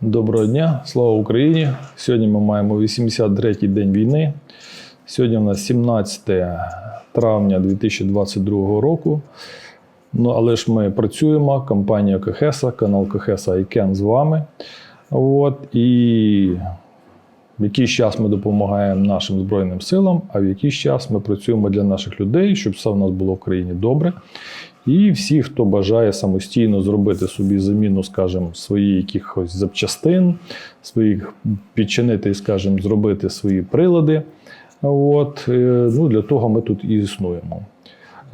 Доброго дня, слава Україні! Сьогодні ми маємо 83-й день війни. Сьогодні у нас 17 травня 2022 року. Ну, але ж ми працюємо, компанія Кохеса, канал Кохеса Ікен з вами. От, і в якийсь час ми допомагаємо нашим Збройним силам, а в якийсь час ми працюємо для наших людей, щоб все в нас було в країні добре. І всі, хто бажає самостійно зробити собі заміну, скажімо, своїх якихось запчастин, своїх підчинити, скажімо, зробити свої прилади. От, е, ну, для того ми тут і існуємо.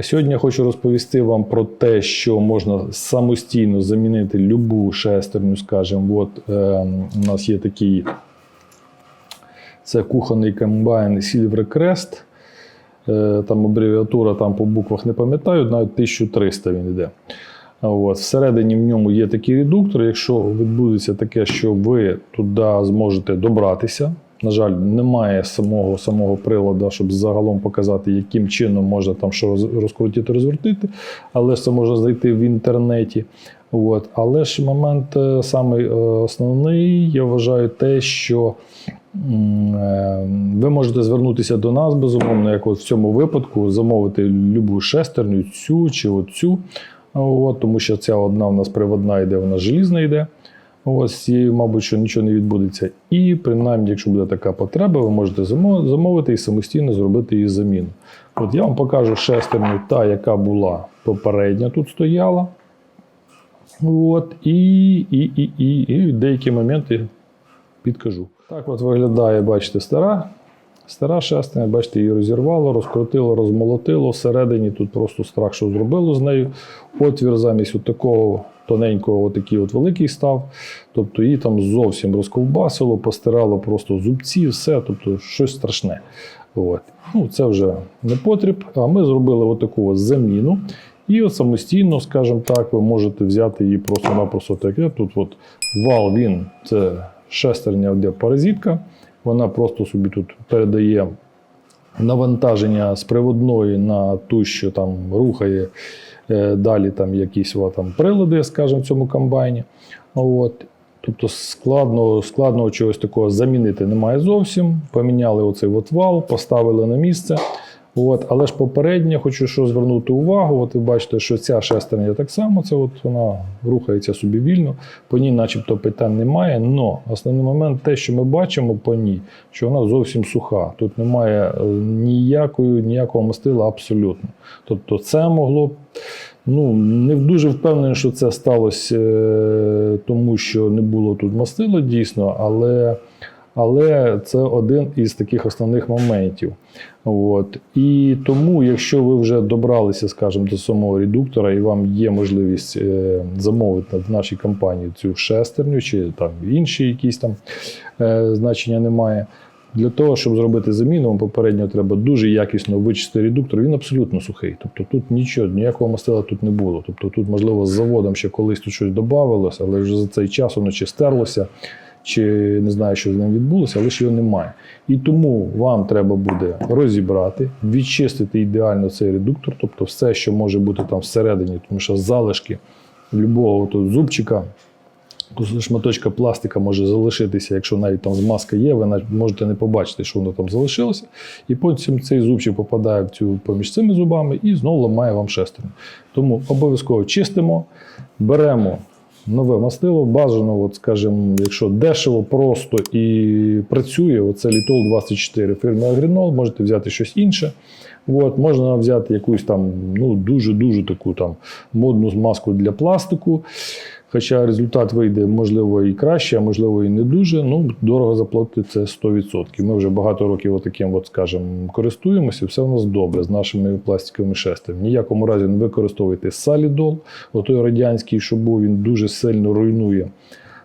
Сьогодні я хочу розповісти вам про те, що можна самостійно замінити любу шестерню, скажімо, от е, у нас є такий це кухонний комбайн Silver Crest. Е, Там абревіатура там по буквах не пам'ятаю, навіть 1300 він йде. От. Всередині в ньому є такий редуктор. Якщо відбудеться таке, що ви туди зможете добратися. На жаль, немає самого самого приладу, щоб загалом показати, яким чином можна там що розкрутити, розвертити, але це можна знайти в інтернеті. От. Але ж момент е, самий е, основний, я вважаю, те, що ви можете звернутися до нас, безумовно, як от в цьому випадку, замовити любу шестерню, цю чи оцю. От, тому що ця одна у нас приводна йде, вона желізна йде. Ось цією, мабуть, що нічого не відбудеться. І принаймні, якщо буде така потреба, ви можете замовити і самостійно зробити її заміну. От я вам покажу шестерню, та, яка була попередня тут стояла. От, і, і, і, і, і деякі моменти підкажу. Так от виглядає, бачите, стара. Стара шестерня, бачите, її розірвало, розкрутило, розмолотило. Всередині тут просто страх, що зробило з нею. Отвір замість такого тоненького, отакий от великий став. Тобто її там зовсім розковбасило, постирало просто зубці, все, тобто щось страшне. От. Ну, це вже не потріб. А ми зробили отаку от заміну. І от самостійно, скажімо так, ви можете взяти її просто-напросто таке. Тут от вал він це шестерня, де паразитка. Вона просто собі тут передає навантаження з приводної на ту, що там рухає е, далі там якісь там, прилади, скажімо, в цьому комбайні. От. Тобто складного, складного чогось такого замінити немає зовсім. Поміняли оцей от вал, поставили на місце. От, але ж попередньо хочу що звернути увагу. От ви бачите, що ця шестерня так само, це от вона рухається собі вільно, по ній, начебто, питань немає. Но основний момент те, що ми бачимо по ній, що вона зовсім суха. Тут немає е, ніякої, ніякого мастила абсолютно. Тобто, це могло б. Ну, не дуже впевнений, що це сталося е, тому, що не було тут мастила дійсно, але, але це один із таких основних моментів. От. І тому, якщо ви вже добралися, скажімо, до самого редуктора, і вам є можливість е, замовити в нашій компанії цю шестерню чи там інші якісь там е, значення немає. Для того, щоб зробити заміну, вам попередньо треба дуже якісно вичистити редуктор. Він абсолютно сухий. Тобто тут нічого, ніякого мастила тут не було. Тобто тут, можливо, з заводом ще колись тут щось додавалося, але вже за цей час воно чи стерлося, чи не знаю, що з ним відбулося, але ж його немає. І тому вам треба буде розібрати, відчистити ідеально цей редуктор, тобто все, що може бути там всередині, тому що залишки любого тут зубчика. Шматочка пластика може залишитися, якщо навіть там змазка є, ви можете не побачити, що воно там залишилося. І потім цей зубчик попадає в цю поміж цими зубами і знову ламає вам шестерню. Тому обов'язково чистимо, беремо нове мастило, бажано, от, скажімо, якщо дешево, просто і працює, оце Літол 24 фірми Агрінол, можете взяти щось інше. От, можна взяти якусь там ну, дуже-дуже таку там модну змазку для пластику. Хоча результат вийде, можливо, і краще, а можливо, і не дуже. Ну, дорого заплатити це 100%. Ми вже багато років отаким, от, скажімо, користуємося, і все у нас добре з нашими пластиковими шестернями. Ніякому разі не використовуйте салідол, отой радянський, що був, він дуже сильно руйнує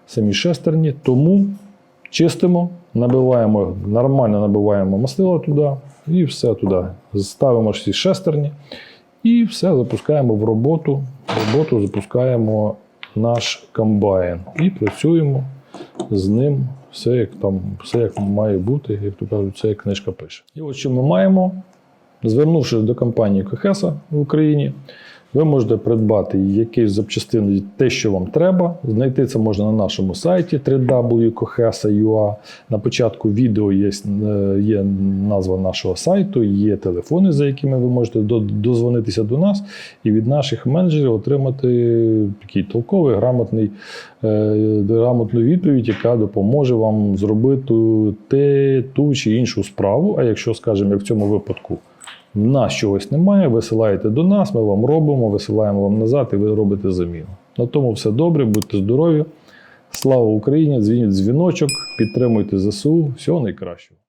самі шестерні. Тому чистимо, набиваємо, нормально набиваємо мастило туди і все туди. Ставимо всі шестерні і все запускаємо в роботу. В роботу запускаємо наш комбайн. І працюємо з ним. Все як там, все як має бути, як то кажуть, все як книжка пише. І от що ми маємо, звернувшись до компанії Кохеса в Україні, Ви можете придбати якісь запчастини, те, що вам треба. Знайти це можна на нашому сайті www.kohesa.ua. На початку відео є, е, є назва нашого сайту, є телефони, за якими ви можете дозвонитися до нас і від наших менеджерів отримати такий толковий, грамотний, е, грамотну відповідь, яка допоможе вам зробити те, ту чи іншу справу. А якщо, скажімо, як в цьому випадку, нас чогось немає, висилаєте до нас, ми вам робимо, висилаємо вам назад, і ви робите заміну. На тому все добре, будьте здорові. Слава Україні! Дзвініть дзвіночок, підтримуйте ЗСУ. Всього найкращого.